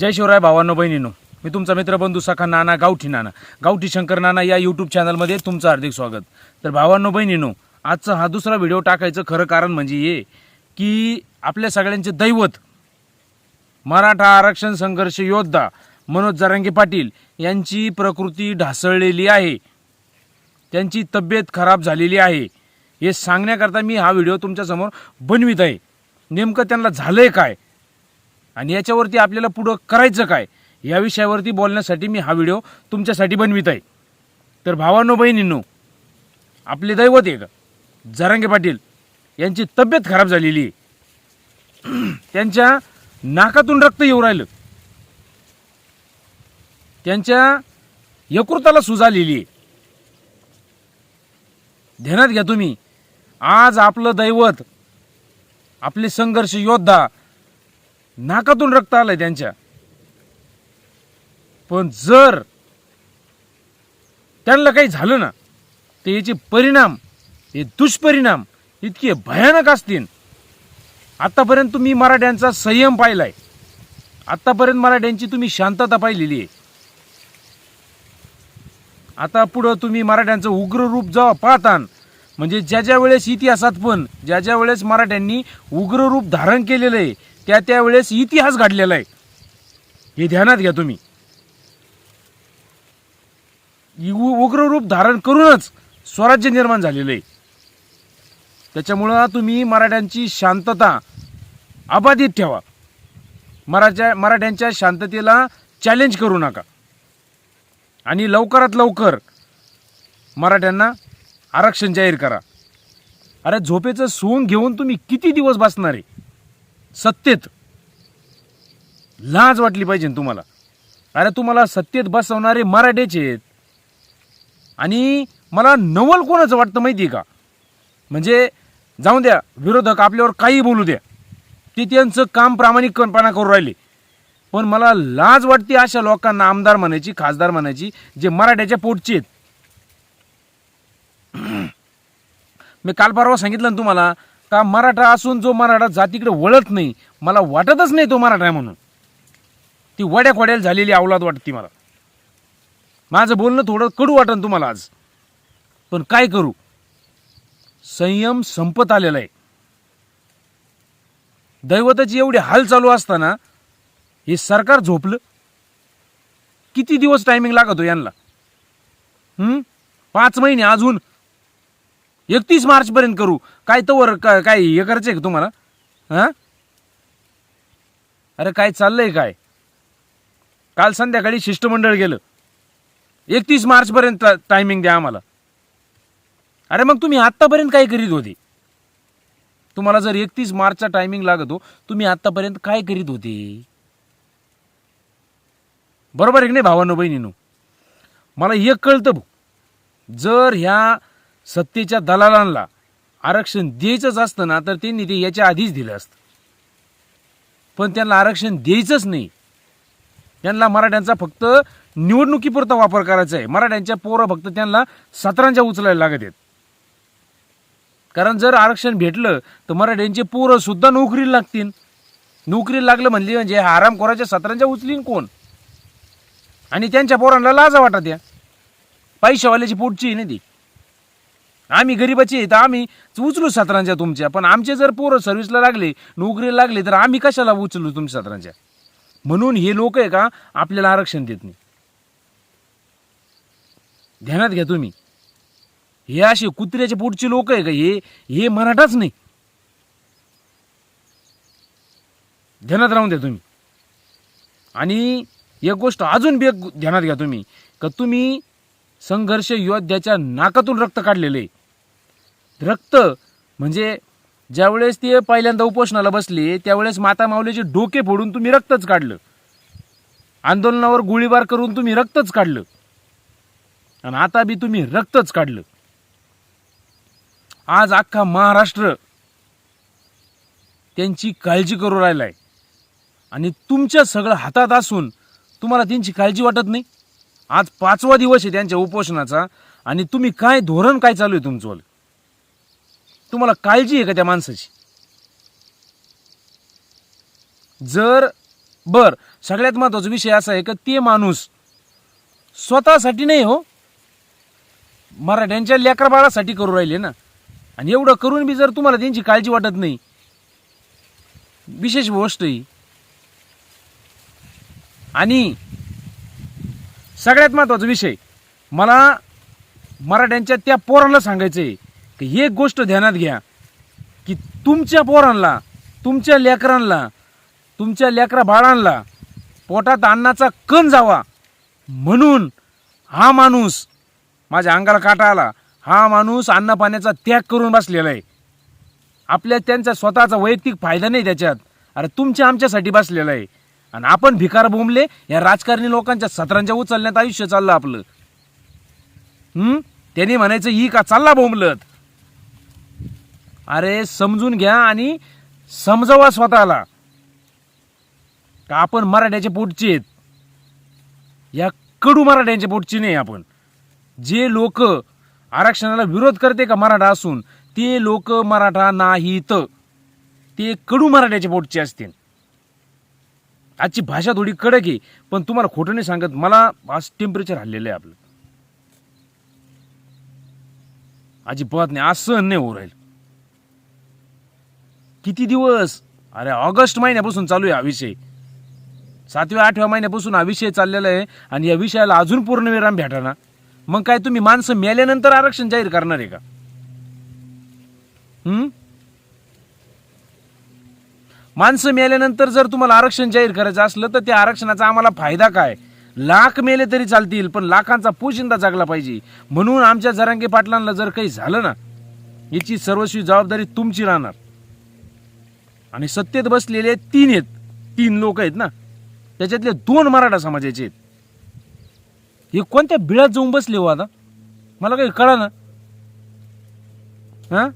जय शिवराय भावांनो बहिणीनो. मी तुमचा मित्रबंधू सखा नाना गावठी नाना. गावठी शंकर नाना या यूट्यूब चॅनलमध्ये तुमचं हार्दिक स्वागत. तर भावांनो बहिणीनो आजचा हा दुसरा व्हिडिओ टाकायचं खरं कारण म्हणजे हे की आपल्या सगळ्यांचे दैवत मराठा आरक्षण संघर्ष योद्धा मनोज जरांगे पाटील यांची प्रकृती ढासळलेली आहे. त्यांची तब्येत खराब झालेली आहे. हे सांगण्याकरता मी हा व्हिडिओ तुमच्यासमोर बनवित आहे. नेमकं त्यांना झालं आहे काय? आणि याच्यावरती आपल्याला पुढं करायचं काय? या विषयावरती बोलण्यासाठी मी हा व्हिडिओ तुमच्यासाठी बनवित आहे. तर भावानो बहिणींनो आपले दैवत आहे का जरांगे पाटील यांची तब्येत खराब झालेली आहे. त्यांच्या नाकातून रक्त येऊ राहिलं. त्यांच्या यकृताला सुजालेली आहे. ध्यानात घ्या तुम्ही. आज आपलं दैवत आपले संघर्ष योद्धा नाकातून रक्त आलंय त्यांच्या. पण जर त्यांना काही झालं ना तर याचे परिणाम हे दुष्परिणाम इतके भयानक असतील. आतापर्यंत तुम्ही मराठ्यांचा संयम पाहिलाय. आतापर्यंत मराठ्यांची तुम्ही शांतता पाहिलेली आहे. आता पुढं तुम्ही मराठ्यांचं उग्र रूप जेव्हा पाहतान म्हणजे ज्या ज्या वेळेस इतिहासात पण ज्या ज्या वेळेस मराठ्यांनी उग्र रूप धारण केलेलं आहे त्या त्यावेळेस इतिहास घडलेला आहे. हे ध्यानात घ्या तुम्ही. उ- उग्र रूप धारण करूनच स्वराज्य निर्माण झालेलं आहे. त्याच्यामुळं तुम्ही मराठ्यांची शांतता अबाधित ठेवा. मराठ्या मराठ्यांच्या शांततेला चॅलेंज करू नका. आणि लवकरात लवकर मराठ्यांना आरक्षण जाहीर करा. अरे झोपेचं सोंग घेऊन तुम्ही किती दिवस बसणार आहे? सत्तेत. लाज वाटली पाहिजे तुम्हाला. अरे तुम्हाला सत्तेत बसवणारे मराठ्याचे आहेत. आणि मला नवल कोणाचं वाटतं माहिती आहे का? म्हणजे जाऊ द्या विरोधक आपल्यावर काही बोलू द्या. ते त्यांचं काम प्रामाणिकपणा करू राहिले. पण मला लाज वाटते अशा लोकांना आमदार म्हणायची खासदार म्हणायची जे मराठ्याच्या पोटचे आहेत. मी काल परवा सांगितलं ना तुम्हाला का मराठा असून जो मराठा जातीकडे वळत नाही मला वाटतच नाही तो मराठा आहे म्हणून. ती वड्या खोड्याला झालेली अवलाद वाटते मला. माझं बोलणं थोडं कडू वाटन तुम्हाला आज. पण काय करू? संयम संपत आलेला आहे. दैवताची एवढी हाल चालू असताना हे सरकार झोपलं? किती दिवस टायमिंग लागतो यांना? पाच महिने अजून एकतीस मार्च पर्यंत करू. काय तवर का- काय हे करायचंय का तुम्हाला? हा? अरे काय चाललंय काय? काल संध्याकाळी शिष्टमंडळ गेलं. एकतीस मार्च पर्यंत टायमिंग द्या आम्हाला. अरे मग तुम्ही आत्तापर्यंत काय करीत होते? तुम्हाला जर एकतीस मार्चचा टायमिंग लागतो तुम्ही आत्तापर्यंत काय करीत होते? बरोबर आहे की नाही भावानो बहिणीनो? मला एक कळतं भाऊ जर ह्या सत्तेच्या दलालांना आरक्षण द्यायचंच असतं ना तर त्यांनी ते याच्या आधीच दिलं असतं. पण त्यांना आरक्षण द्यायचंच नाही. त्यांना मराठ्यांचा फक्त निवडणुकीपुरता वापर करायचा आहे. मराठ्यांच्या पोरं फक्त त्यांना सतरांच्या उचलायला लागत आहेत. कारण जर आरक्षण भेटलं तर मराठ्यांचे पोरं सुद्धा नोकरीला लागतील. नोकरीला लागलं म्हणली म्हणजे आरामखोराच्या सतरांच्या उचलीन कोण? आणि त्यांच्या पोरांना लाजा वाटत या पैशावाल्याची पोटची नाही ती. आम्ही गरीबाची आहे तर आम्ही उचलू सत्रांच्या तुमच्या पण आमचे जर पोरं सर्व्हिसला लागले नोकरीला लागले तर आम्ही कशाला उचलू तुमच्या सत्रांच्या? म्हणून हे लोक आहे का आपल्याला आरक्षण देत नाही? ध्यानात घ्या तुम्ही. हे असे कुत्र्याचे पोटचे लोक आहे का हे हे मराठाच नाही. ध्यानात राहून द्या तुम्ही. आणि एक गोष्ट अजून बी ध्यानात घ्या तुम्ही का तुम्ही संघर्ष योद्ध्याच्या नाकातून रक्त काढलेलं आहे. रक्त. म्हणजे ज्यावेळेस ते पहिल्यांदा उपोषणाला बसले त्यावेळेस माता माऊलीचे डोके फोडून तुम्ही रक्तच काढलं. आंदोलनावर गोळीबार करून तुम्ही रक्तच काढलं. आणि आता बी तुम्ही रक्तच काढलं. आज अख्खा महाराष्ट्र त्यांची काळजी करू राहिलाय. आणि तुमच्या सगळं हातात असून तुम्हाला त्यांची काळजी वाटत नाही? आज पाचवा दिवस आहे त्यांच्या उपोषणाचा आणि तुम्ही काय धोरण काय चालू आहे तुमचं? तुम्हाला काळजी आहे का त्या माणसाची? जर बर सगळ्यात महत्त्वाचा विषय असा आहे का ते माणूस स्वतःसाठी नाही हो. मराठ्यांच्या लेकरबाळासाठी करू राहिले ना. आणि एवढं करून बी जर तुम्हाला त्यांची काळजी वाटत नाही विशेष गोष्ट ही. आणि सगळ्यात महत्त्वाचा विषय मला मराठ्यांच्या त्या पोरांना सांगायचं आहे एक गोष्ट ध्यानात घ्या की तुमच्या पोरांना तुमच्या लेकरांना तुमच्या लेकरा बाळांना पोटात अन्नाचा कण जावा म्हणून हा माणूस माझ्या अंगाला काटा आला. हा माणूस अन्न पाण्याचा त्याग करून बसलेला आहे. आपल्या त्यांचा स्वतःचा वैयक्तिक फायदा नाही त्याच्यात. अरे तुमच्या आमच्यासाठी बसलेला आहे. आणि आपण भिकार बोंबले या राजकारणी लोकांच्या सतरांच्या उचलण्यात आयुष्य चाललं आपलं. त्यांनी म्हणायचं ही का चालला बोंबलत? अरे समजून घ्या आणि समजवा स्वतःला. का आपण मराठ्याच्या पोटची आहेत? या कडू मराठ्यांच्या पोटची नाही आपण. जे लोक आरक्षणाला विरोध करते का मराठा असून ते लोक मराठा नाहीत. ते कडू मराठ्याच्या पोटचे असतील. आजची भाषा थोडी कडक आहे पण तुम्हाला खोटं नाही सांगत. मला आज टेम्परेचर हल्लेलं आहे आपलं. अजिबात नाही असं नाही होऊ राहील. किती दिवस? अरे ऑगस्ट महिन्यापासून चालू आहे हा विषय. सातव्या आठव्या महिन्यापासून हा विषय चाललेला आहे आणि या विषयाला अजून पूर्णविराम भेटाना मग काय तुम्ही माणसं मेल्यानंतर आरक्षण जाहीर करणार आहे का? हम्म माणसं मेल्यानंतर जर तुम्हाला आरक्षण जाहीर करायचं असलं तर त्या आरक्षणाचा आम्हाला फायदा काय? लाख मेले तरी चालतील पण लाखांचा पोशिंदा जागला पाहिजे. म्हणून आमच्या जरांगे पाटलांना जर काही झालं ना याची सर्वस्वी जबाबदारी तुमची राहणार. आणि सत्तेत बसलेले तीन आहेत. तीन लोक आहेत ना. त्याच्यातले दोन मराठा समाजाचे आहेत. हे कोणत्या बिळात जाऊन बसले हो आता? मला काही कळा ना. हा?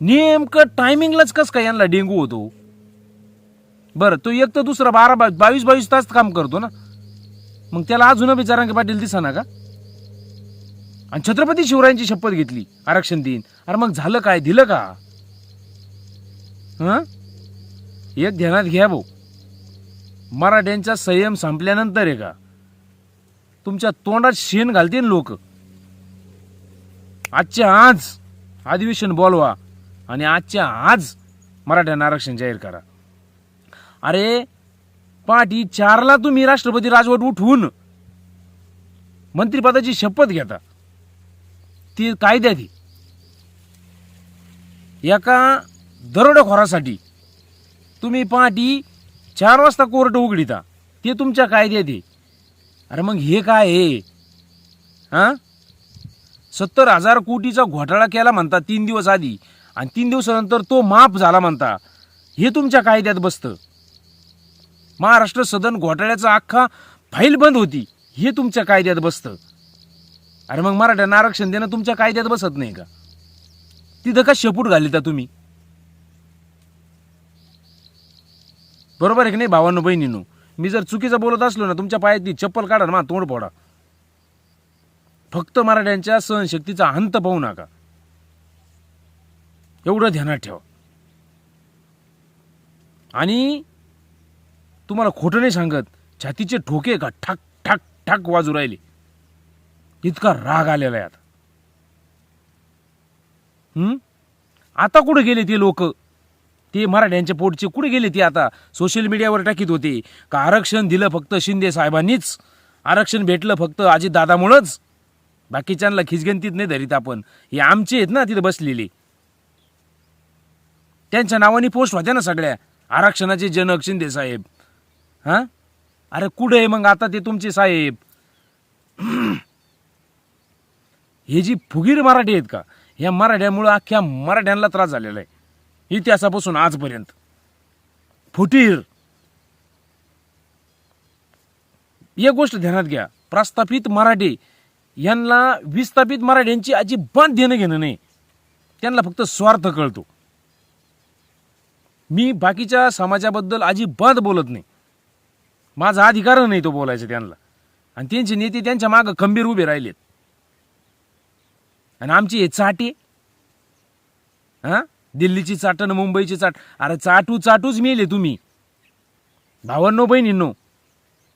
नेमकं टायमिंगलाच कस काय यांना डेंगू होतो? बरं तो एक तर दुसरा बारा बा बावीस बावीस तास काम करतो ना. मग त्याला अजून बिचारांगे पाटील दिसा ना का? आणि छत्रपती शिवरायांची शपथ घेतली आरक्षण देईन. अरे मग झालं काय? दिलं का? हा? एक ध्यानात घ्या भाऊ. मराठ्यांचा संयम संपल्यानंतर आहे का? तुमच्या तोंडात शेण घालतील लोक. आजच्या आज अधिवेशन बोलवा आणि आजच्या आज मराठ्यांना आरक्षण जाहीर करा. अरे पहाटी चारला तुम्ही राष्ट्रपती राजवट उठवून मंत्रिपदाची शपथ घेता. ती कायद्यात आहे. एका दरोडेखोरासाठी तुम्ही पहाटी चार वाजता कोर्ट उघडिता. ते तुमच्या कायद्यात आहे. अरे मग हे काय आहे? हां? सत्तर हजार कोटीचा घोटाळा केला म्हणता तीन दिवस आधी. आणि तीन दिवसानंतर तो माफ झाला म्हणता. हे तुमच्या कायद्यात बसतं. महाराष्ट्र सदन घोटाळ्याचा अख्खा फाईल बंद होती. हे तुमच्या कायद्यात बसतं. अरे मग मराठ्यांना आरक्षण देणं तुमच्या कायद्यात बसत नाही का? तिथं का शेपूट घालिता तुम्ही? बरोबर आहे की नाही भावांनो बहिणीनो? मी जर चुकीचं बोलत असलो ना तुमच्या पायात ती चप्पल काढा ना मा तोंड फोडा. फक्त मराठ्यांच्या सहनशक्तीचा अंत पाहू नका. एवढं ध्यानात ठेवा. आणि तुम्हाला खोटं नाही सांगत छातीचे ठोके का ठाक ठाक ठाक वाजू राहिले. इतका राग आलेला आहे आता. आता कुठे गेले ते लोक? ते मराठ्यांच्या पोटचे कुठे गेले ते आता? सोशल मीडियावर टाकीत होते. का आरक्षण दिलं फक्त शिंदे साहेबांनीच? आरक्षण भेटलं फक्त अजितदादामुळंच? बाकीच्यांना खिचगंतीत नाही धरीत आपण. हे आमचे आहेत ना तिथे बसलेली. त्यांच्या नावाने पोस्ट होत्या ना सगळ्या. आरक्षणाचे जनक शिंदे साहेब. हा? अरे कुठे आहे मग आता ते तुमचे साहेब? हे जी फुगीर मराठी आहेत का? ह्या मराठ्यामुळं अख्ख्या मराठ्यांना त्रास झालेला आहे. इतिहासापासून आजपर्यंत. फुटीर. एक गोष्ट ध्यानात घ्या. प्रस्थापित मराठी यांना विस्थापित मराठ्यांची अजिबात देणं घेणं नाही. त्यांना फक्त स्वार्थ कळतो. मी बाकीच्या समाजाबद्दल अजिबात बोलत नाही. माझा अधिकार नाही तो बोलायचा त्यांना. आणि त्यांचे नेते त्यांच्या मागं खंबीर उभे राहिलेत. आणि आमची हे चाटे हा? दिल्लीची चाट आणि मुंबईची चाट. अरे चाटू चाटूच मेले तुम्ही. भावांनो बहिणींनो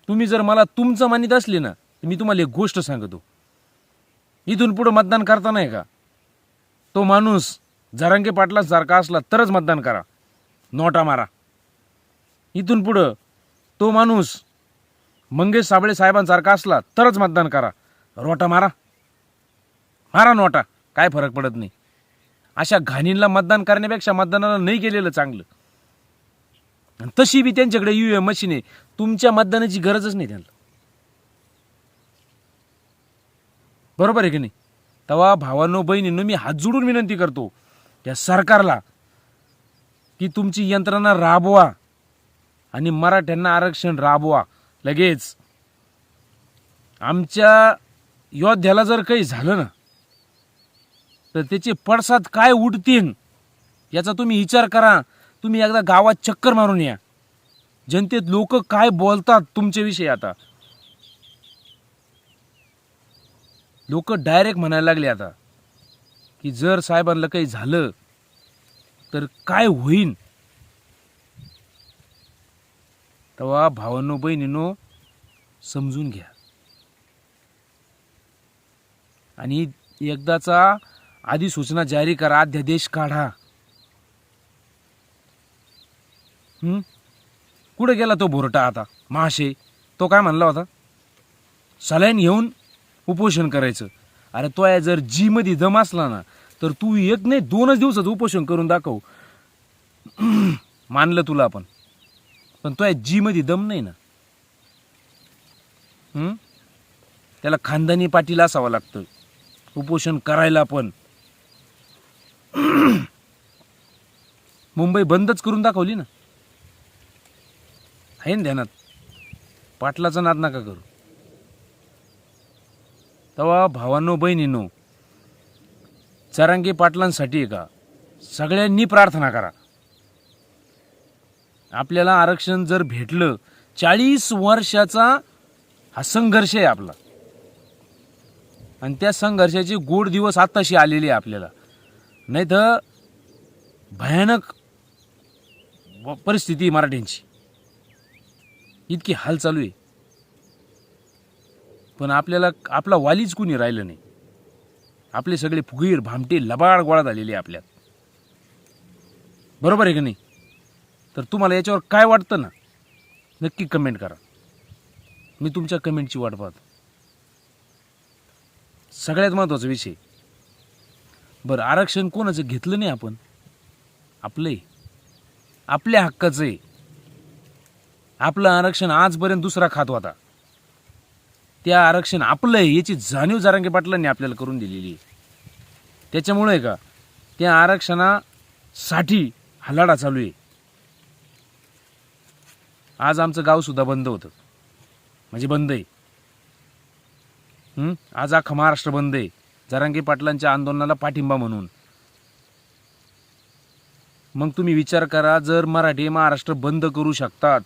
तुम्ही जर मला तुमचं मानित असले ना तर मी तुम्हाला एक गोष्ट सांगतो. इथून पुढं मतदान करता नाही का? तो माणूस जरांगे पाटला सारखा असला तरच मतदान करा. नोटा मारा. इथून पुढं तो माणूस मंगेश साबळे साहेबांसारखा असला तरच मतदान करा. रोटा मारा. मारा नोटा. काय फरक पडत नाही. अशा घाणींना मतदान करण्यापेक्षा मतदानाला नाही केलेलं चांगलं. आणि तशी बी त्यांच्याकडे यू एम मशीन आहे. तुमच्या मतदानाची गरजच नाही त्यांना. बरोबर आहे की नाही? तेव्हा भावांनो बहिणींनो मी हात जोडून विनंती करतो त्या सरकारला की तुमची यंत्रणा राबवा आणि मराठ्यांना आरक्षण राबवा. लगेच. आमच्या योद्ध्याला जर काही झालं ना तर त्याचे पडसाद काय उडतील याचा तुम्ही विचार करा. तुम्ही एकदा गावात चक्कर मारून या. जनतेत लोक काय बोलतात तुमच्याविषयी आता? लोक डायरेक्ट म्हणायला लागले आता की जर साहेबांना काही झालं तर काय होईन? तेव्हा भावांनो बहिणीनो समजून घ्या. आणि एकदाचा अधिसूचना जारी करा अध्यादेश काढा. हं? कुठे गेला तो भोरटा आता? महाशय तो काय म्हणला होता? सलाईन घेऊन उपोषण करायचं. अरे तो आहे जर जी मध्ये दम असला ना तर तू एक नाही दोनच दिवसात उपोषण करून दाखव. मानलं तुला आपण. पण तो आहे जी मध्ये दम नाही ना. हं? त्याला खानदानी पाटील असावं लागतं. उपोषण करायला पण. मुंबई बंदच करून दाखवली ना. आहे ना ध्यानात. पाटलाचा नाद नका करू. तेव्हा भावांनो बहिणीनो चरांगी पाटलांसाठी का? सगळ्यांनी प्रार्थना करा. आपल्याला आरक्षण जर भेटलं चाळीस वर्षाचा हा संघर्ष आहे आपला. आणि त्या संघर्षाचे गोड दिवस आत्ताशी आलेले आहे आपल्याला. नाही तर भयानक परिस्थिती मराठ्यांची. इतकी हाल चालू आहे. पण आपल्याला आपला वालीच कुणी राहिलं नाही. आपले सगळे फुगीर भामटे लबाड गोळा झालेले आहे आपल्यात. बरोबर आहे की नाही? तर तुम्हाला याच्यावर काय वाटतं ना? नक्की कमेंट करा. मी तुमच्या कमेंटची वाट पाहतो. सगळ्यात महत्त्वाचा विषय बरं आरक्षण कोणाचं घेतलं नाही आपण? आपलं आहे आपल्या हक्काचं आहे आपलं आरक्षण आजपर्यंत दुसरा खात होता. त्या आरक्षण आपलं आहे याची जाणीव जारांगे पाटलांनी आपल्याला करून दिलेली आहे त्याच्यामुळे का? त्या आरक्षणासाठी हा चालू आहे आज आमचं गाव सुद्धा बंद होतं. म्हणजे बंद आहे आज अख्खा महाराष्ट्र बंद आहे जरांगी पाटलांच्या आंदोलनाला पाठिंबा म्हणून. मग तुम्ही विचार करा जर मराठी महाराष्ट्र बंद करू शकतात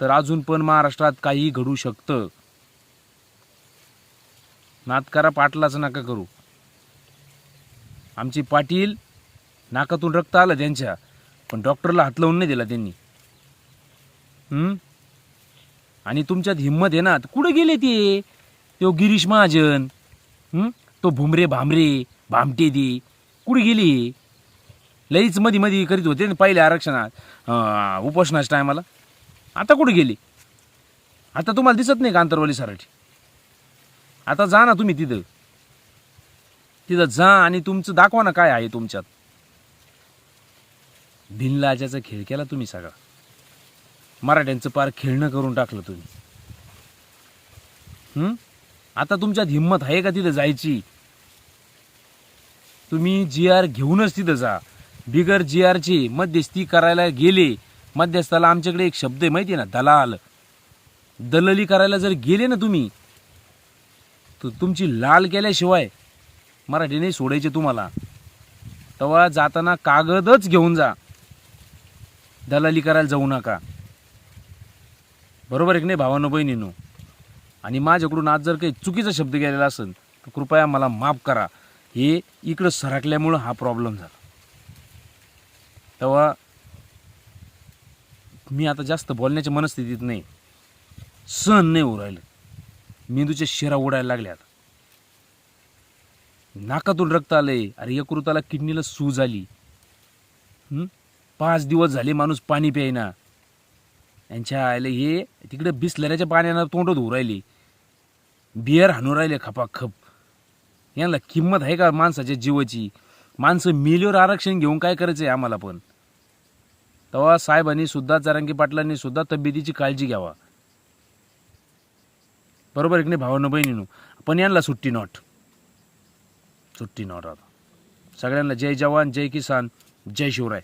तर अजून पण महाराष्ट्रात काही घडू शकतं. नात करा पाटलाचं नका करू. आमची पाटील नाकातून रक्त आलं त्यांच्या पण डॉक्टरला हात लावून नाही दिला त्यांनी. आणि तुमच्यात हिंमत आहे ना कुठं गेले ते? तो गिरीश महाजन. हं? तो भुमरे भामरे भामटे दे. कुठे गेली लईच मध्ये मध्ये करीत होते ना पहिले आरक्षणात. अं, उपोषणाच्या टायमाला आता कुठे गेली? आता तुम्हाला दिसत नाही का आंतरवाली सराठी? आता जा ना तुम्ही तिथं. तिथं जा आणि तुमचं दाखवा ना काय आहे तुमच्यात. भिनलाजाचा खेळ केला तुम्ही सगळा. मराठ्यांचं पार खेळणं करून टाकलं तुम्ही. हं? आता तुमच्यात हिंमत आहे का तिथं जायची? तुम्ही जी आर घेऊनच तिथं जा. बिगर जी आरची मध्यस्थी करायला गेले मध्यस्थाला आमच्याकडे एक शब्द आहे माहिती आहे ना दलाल. दलली करायला जर गेले ना तुम्ही तर तुमची लाल केल्याशिवाय मराठी नाही सोडायचे तुम्हाला. तेव्हा जाताना कागदच घेऊन जा. दलाली करायला जाऊ नका. बरोबर एक नाही भावानो बहिणीनो? आणि माझ्याकडून आज जर काही चुकीचा शब्द गेलेला असेल तर कृपया मला माफ करा. हे इकडं सरकल्यामुळं हा प्रॉब्लेम झाला. तेव्हा मी आता जास्त बोलण्याच्या मनस्थितीत नाही. सहन नाही होऊ राहिलं. मेंदूच्या शिरा उडायला लागल्यात नाकातून रक्त आलंय. अरे यकृताला किडनीला सूज आली. पाच दिवस झाले माणूस पाणी प्यायना. यांच्या आले हे तिकडे बिसलऱ्याच्या पाण्यानं तोंड धुऊ राहिली. बियर हाणून राहिले खपाखप यांना किंमत आहे का माणसाच्या जीवाची? माणसं मिलीवर आरक्षण घेऊन काय करायचं आहे आम्हाला पण? तेव्हा साहेबांनी सुद्धा जरांगी पाटलांनी सुद्धा तब्येतीची काळजी घ्यावा. बरोबर एक नाही भावानं बहिणीनो. पण यांना सुट्टी नॉट सुट्टी नॉट आता. सगळ्यांना जय जवान जय किसान जय शिवराय.